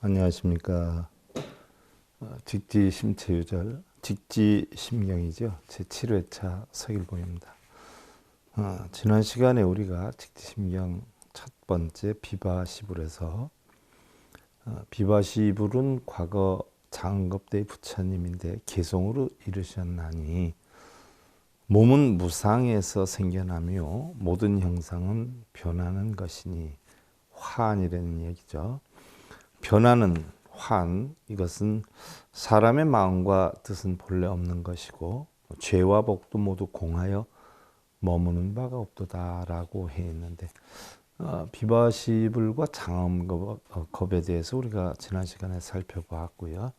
안녕하십니까. 어, 직지 심체 유절, 직지 심경이죠. 제 7회차 서길봉입니다. 어, 지난 시간에 우리가 직지 심경 첫 번째 비바시불에서 어, 비바시불은 과거 장급대 부처님인데 개성으로 이르셨나니 몸은 무상에서 생겨나며 모든 형상은 변하는 것이니 환이라는 얘기죠. 변하는 환 이것은 사람의 마음과 뜻은 본래 없는 것이고 죄와 복도 모두 공하여 머무는 바가 없도다라고 해 있는데 어, 비바시불과 장엄겁에 대해서 우리가 지난 시간에 살펴보았고요.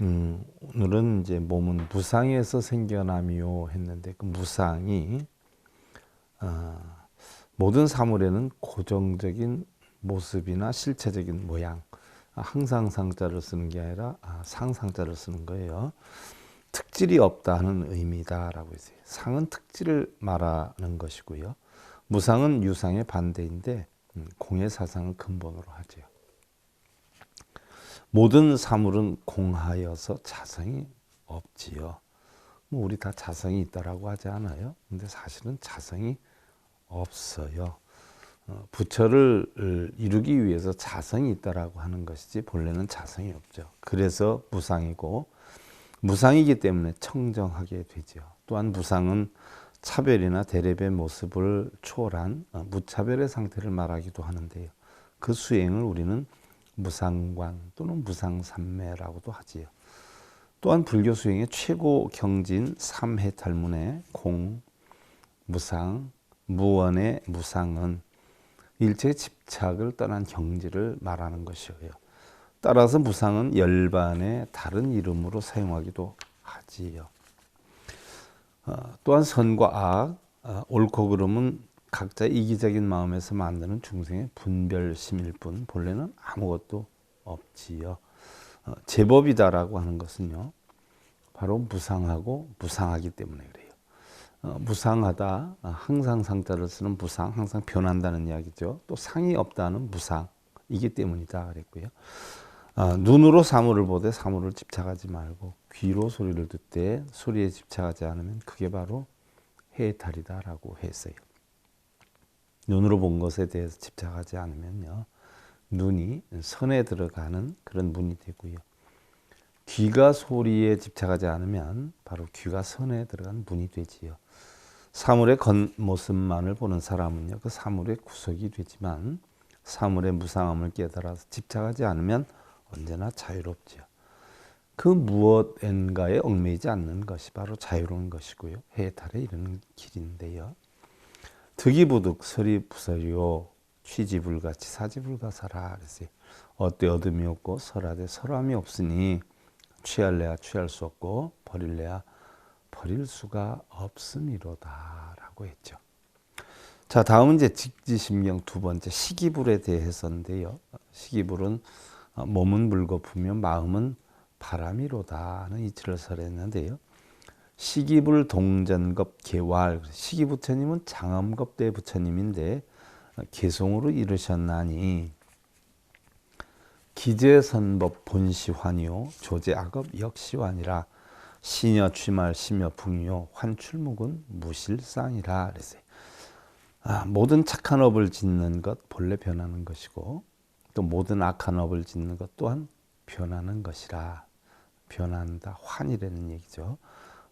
음, 오늘은 이제 몸은 무상에서 생겨나며 했는데 그 무상이 어, 모든 사물에는 고정적인 모습이나 실체적인 모양, 항상 상자를 쓰는 게 아니라 아, 상상자를 쓰는 거예요. 특질이 없다는 의미다라고 했어요. 상은 특질을 말하는 것이고요. 무상은 유상의 반대인데 음, 공의 사상은 근본으로 하죠. 모든 사물은 공하여서 자성이 없지요. 뭐 우리 다 자성이 있다라고 하지 않아요? 근데 사실은 자성이 없어요. 어, 부처를 이루기 위해서 자성이 있다라고 하는 것이지 본래는 자성이 없죠. 그래서 무상이고 무상이기 때문에 청정하게 되죠. 또한 무상은 차별이나 대립의 모습을 초월한 어, 무차별의 상태를 말하기도 하는데요. 그 수행을 우리는 무상관 또는 무상삼매라고도 하지요. 또한 불교 수행의 최고 경진 삼해탈문의 공, 무상, 무원의 무상은 일체 집착을 떠난 경지를 말하는 것이고요. 따라서 무상은 열반의 다른 이름으로 사용하기도 하지요. 어, 또한 선과 악, 어, 옳고 그름은 각자 이기적인 마음에서 만드는 중생의 분별심일 뿐 본래는 아무것도 없지요. 어, 제법이다라고 하는 것은요. 바로 무상하고 무상하기 때문에 그래요. 어, 무상하다, 어, 항상 상자를 쓰는 무상, 항상 변한다는 이야기죠. 또 상이 없다는 무상, 이기 때문이다 그랬고요. 어, 눈으로 사물을 보되 사물을 집착하지 말고 귀로 소리를 듣되 소리에 집착하지 않으면 그게 바로 해탈이다라고 했어요. 눈으로 본 것에 대해서 집착하지 않으면요. 눈이 선에 들어가는 그런 문이 되고요. 귀가 소리에 집착하지 않으면 바로 귀가 선에 들어가는 문이 되지요. 사물의 겉모습만을 보는 사람은요. 그 사물의 구속이 되지만 사물의 무상함을 깨달아서 집착하지 않으면 언제나 자유롭지요. 그 무엇인가에 얽매이지 않는 것이 바로 자유로운 것이고요. 해탈에 이르는 길인데요. 득이부득 서리부서리요 취지불같이 사지불가사라 그랬어요. 어때 어둠이 없고 설하되 설함이 없으니 취할래야 취할 수 없고 버릴래야 버릴 수가 없음이로다라고 했죠. 자 다음은 이제 직지심경 두 번째 시기불에 대해서인데요. 시기불은 몸은 물거품면 마음은 바람이로다는 이치를 설했는데요. 시기불 동전급 개활 시기 부처님은 장엄급대 부처님인데 개송으로 이르셨나니 기재선법 본시환이요 조제악업 역시환이라 시녀 취말 시며 풍요 환출묵은 무실상이라 그랬어요. 아, 모든 착한 업을 짓는 것 본래 변하는 것이고 또 모든 악한 업을 짓는 것 또한 변하는 것이라 변한다 환이라는 얘기죠.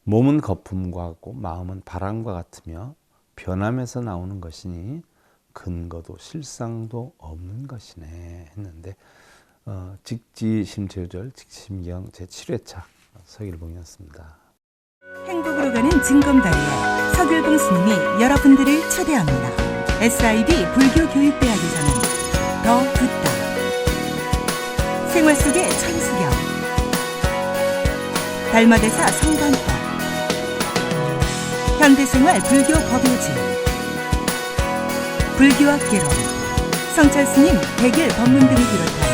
몸은 거품과 같고 마음은 바람과 같으며 변함에서 나오는 것이니 근거도 실상도 없는 것이네 했는데 어, 직지심체절 직심경 제7회차 서길봉이었습니다. 행복으로 가는 진검다리에 서길봉 스님이 여러분들을 초대합니다. SIB 불교교육대학에서는 더 듣다 생활 속의 천수경. 달마대사 성관법. 현대생활 불교 법요지. 불교학 개론 성찰스님 백일 법문 등을 비롯한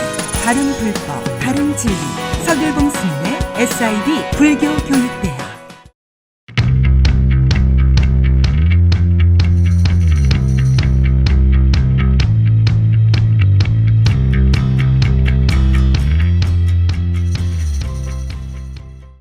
다른 불법, 다른 진리. 서길봉 스님의 SIB 불교 교육대학